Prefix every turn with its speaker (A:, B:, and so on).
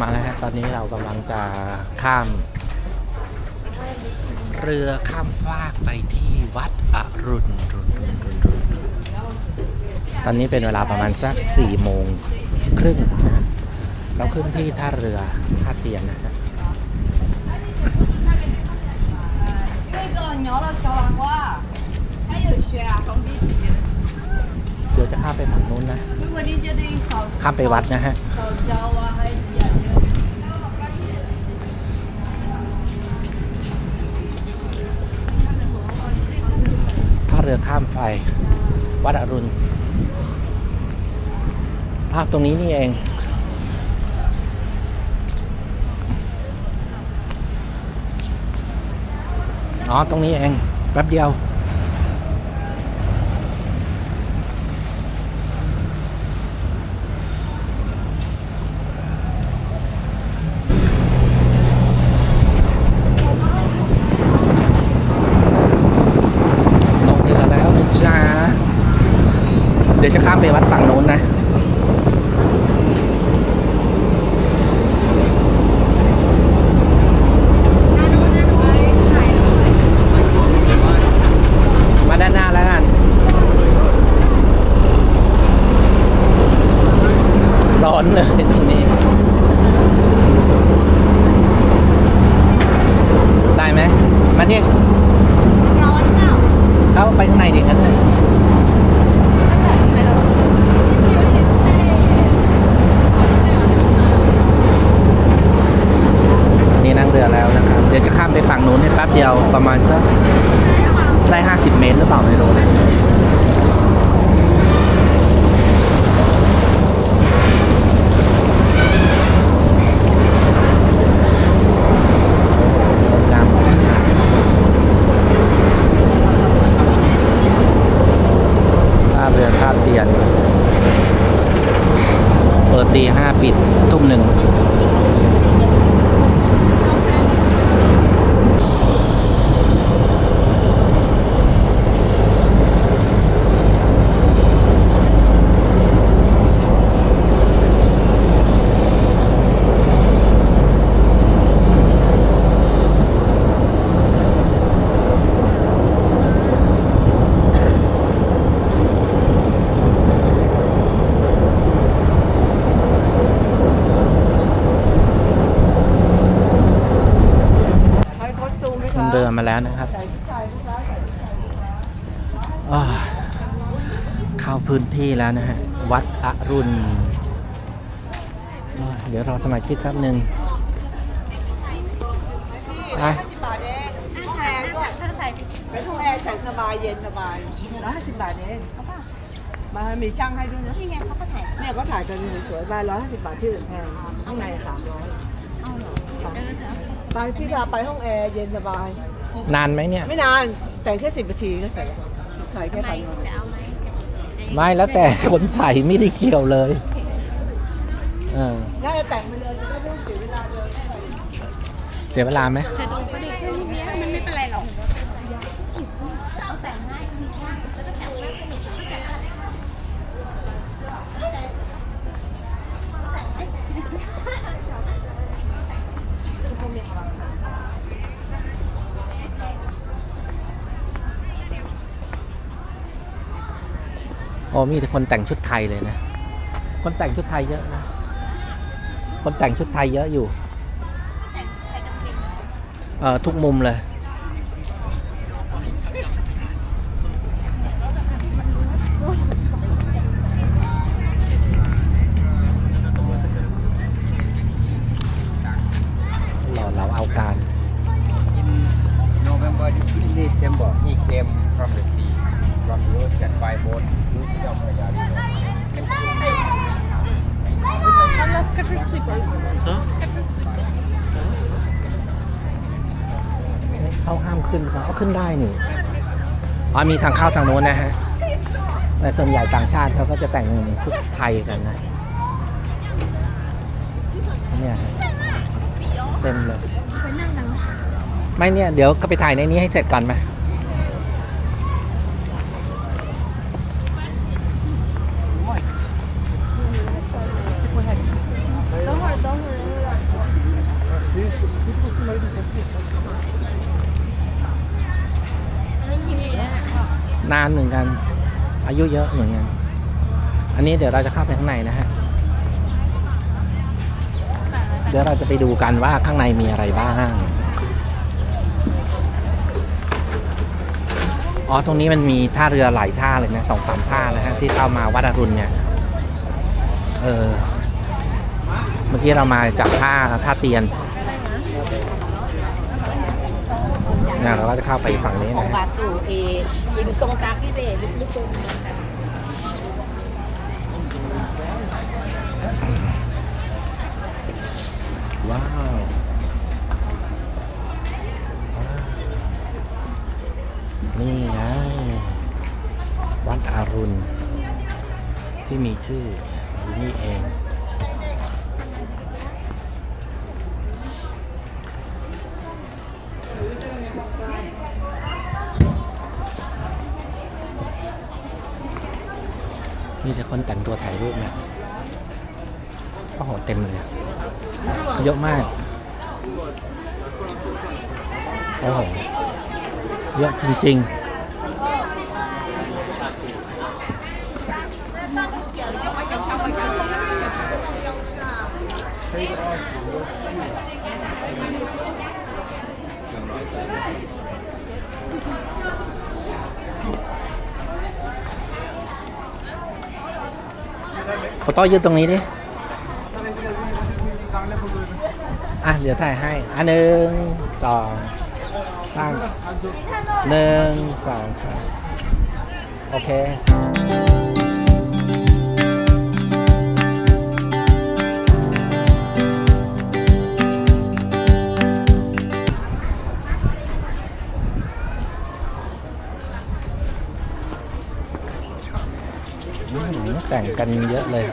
A: มาแล้วฮะตอนนี้เรากำลังจะข้าม เรือข้ามฟากไปที่วัดอรุณตอนนี้เป็นเวลาประมาณสักสี่โมงครึ่งเราขึ้นที่ท่าเรือท่าเตียนนะฮะเดี๋ยวจะข้ามไปฝั่งนู้นนะข้ามไปวัดนะฮะ เรือข้ามไฟ วัดอรุณ ภาพตรงนี้นี่เอง อ๋อ ตรงนี้เอง แป๊บเดียว ลงเรือแล้วนะจ๊ะ เดี๋ยวจะ ข้ามไปวัดฝั่งโน้น ดี๋ยวจะข้ามไปฝั่งนู้นในแป๊บเดียวประมาณสักได้ 50 เมตรหรือเปล่าไม่รู้นะงามท่าเรือท่าเตียน เปิดตีห้าปิดทุ่มหนึ่ง
B: ให้โค้ชจูงไหม
A: ล
B: คะ
A: งเรือมาแล้วนะครับ
B: ใส่ชุดไทยไหมคะ
A: อ้าว เข้าพื้นที่แล้วนะฮะ วัดอรุณอ้าวเดี๋ยวรอสมาชิกแป๊บหนึ่งไป
B: ห้าสิบบาทเองแพงด้วยเป็นห้องแอร์แสนสบายเย็นสบายร้อยห้าสิบบาทเองมามีช่างให้ด้วยนะ
C: นี่ไงเขาก็ถ่าย
B: เนี่ยก็ถ่ายกันสวยๆไปร้อยห้าสิบบาทที่อื่นแพงข้างในสามร้อย
C: เอาเหรอเออเถอะ
B: ไปพี่พาไปห้องแอร์เย็นสบาย
A: นานไหมเนี่ย
B: ไม่นานแต่งแค่สิบนาทีก็เสร็จถ่ายแค่
C: ทำไม
B: พัน
C: จะเอาไหม
A: ไม่แล้วแต่คนใส่ไม่ได้เกี่ยวเลยเออ
B: น่าจะแต่งไปเลยจะได้ไม่ต้องเสียเวลาเลย
A: เสียเวลาไหม
C: จะดูก็ดีแค่นี้มันไม่เป็นไรหรอกเอาแต่งให้มีช่างแล้วก็
A: โอ้มีแต่คนแต่งชุดไทยเลยนะ คนแต่งชุดไทยเยอะนะ คนแต่งชุดไทยเยอะอยู่
C: แต่งใส่กางเกง
A: เอ่อทุกมุมเลย ขาห้ามขึ้นเขาเอาขึ้นได้นี่อ๋อมีทางเข้าทางโน้นนะฮะแต่ส่วนใหญ่ต่างชาติเขาก็จะแต่งชุดไทยกันนะเนี่ยฮะเต็มเลยไม่เนี่ยเดี๋ยวก็ไปถ่ายในนี้ให้เสร็จก่อนไหม นานเหมือนกัน อายุเยอะเหมือนกัน อันนี้เดี๋ยวเราจะเข้าไปข้างในนะฮะ เดี๋ยวเราจะไปดูกันว่าข้างในมีอะไรบ้าง อ๋อ ตรงนี้มันมีท่าเรือหลายท่าเลยนะสองสามท่านะฮะที่เข้ามาวัดอรุณเนี่ย เออ เมื่อกี้เรามาจากท่าท่าเตียน เนี่ยเราก็จะเข้าไปฝั่งนี้
C: ของ
A: นะฮะ
C: batu eh ini song taki be lu lu
A: ว้าวว้าวนี่ไงวัดอารุณที่มีชื่อ มีแต่คนแต่งตัวถ่ายรูปเนี่ยโอ้โหเต็มเลยเยอะมากโอ้โหเยอะจริงๆ โฟโต้ยืดตรงนี้ดิ อะ เดี๋ยวถ่ายให้ อะหนึ่งสองสามหนึ่งสองสามโอเค แต่งกันเยอะเลย